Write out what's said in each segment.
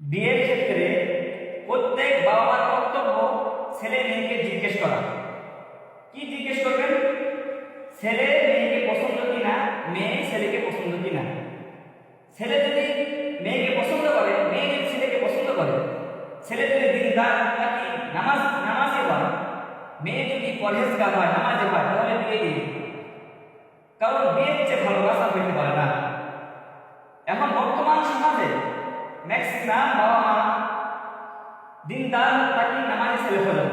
বিয়ের ক্ষেত্রে প্রত্যেক বাবা মার কর্তব্য ছেলে মেয়েকে জিজ্ঞেস করা। কি জিজ্ঞেস করবেন? ছেলে মেয়েকে পছন্দ কিনা, মেয়ে ছেলেকে পছন্দ কিনা? ছেলে যদি মেয়েকে পছন্দ করে, মেয়ে যদি ছেলেকে পছন্দ করে, ছেলে যদি দিনদার নাকি নামাজ নামাজে হয়, মেয়ে যদি পরহেজগার হয় নামাজে হয়, তাহলে বিয়ে দিয়ে কারণ বিয়ের চেয়ে ভালোবাসা হইতে পারে না। এখন বর্তমান ম্যাক্সিমাম বাবা মা দিনদার তাকে নামাজে ছেলে হলেন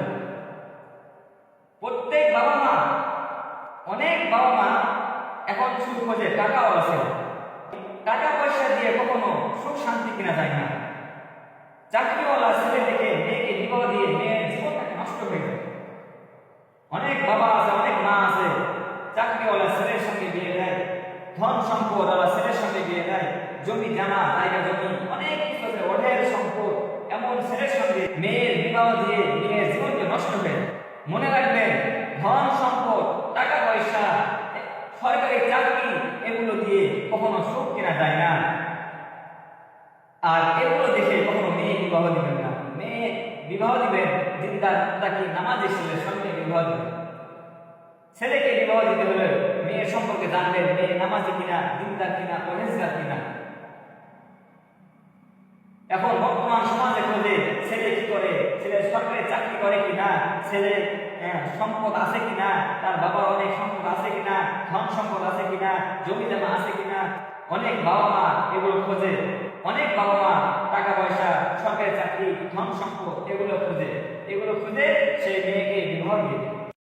প্রত্যেক বাবা মা, অনেক বাবা মা এখন শুরু খোঁজে টাকাও আছে টাকা পয়সা দিয়ে কখনো সুখ শান্তি কিনা যায় না। চাকরিওয়ালা ছেলে থেকে মেয়েকে বিবাহ দিয়ে মেয়ের জীবনটাকে নষ্ট হয়ে যায়। অনেক বাবা আছে, অনেক মা আছে চাকরিওয়ালা ছেলের সঙ্গে বিয়ে দেয়, ধন সম্পদ ওলা ছেলের সঙ্গে বিয়ে দেয়, জমি জামা জায়গা, জমি অনেক কিছু আছে অঢের সম্পদ এমন ছেলের সঙ্গে মেয়ের বিবাহ দিয়ে মেয়ের জীবনকে নষ্ট হয়ে মনে রাখবেন ধন সম্পদ, টাকা পয়সা, সরকারি চাকরি, এগুলো দিয়ে কখনো সুখ কেনা যায় না। আর এগুলো দেখে কখনো মেয়ে বিবাহ দিবেন না। মেয়ে বিবাহ দিবেন, দিনদার তাকে নামাজের ছেলের সঙ্গে বিবাহ দিবেন। ছেলেকে বিবাহ দিতে হলে মেয়ের সম্পর্কে জানবেন, মেয়ে নামাজি কিনা, দিনদার কিনা পরেজগার কিনা। এখন বর্তমান সমাজে খোঁজে ছেলে কি করে? ছেলে সরকারি চাকরি করে কিনা? ছেলে হ্যাঁ, সম্পদ আছে কিনা? তার বাবার অনেক সম্পদ আছে কিনা? ধন সম্পদ আছে কিনা? জমি জমা আছে কিনা? অনেক বাবা মা এগুলো খোঁজে। অনেক বাবা মা টাকা পয়সা সরকারি চাকরি ধন সম্পদ এগুলো খোঁজে। এগুলো খুঁজে সেই দেয়।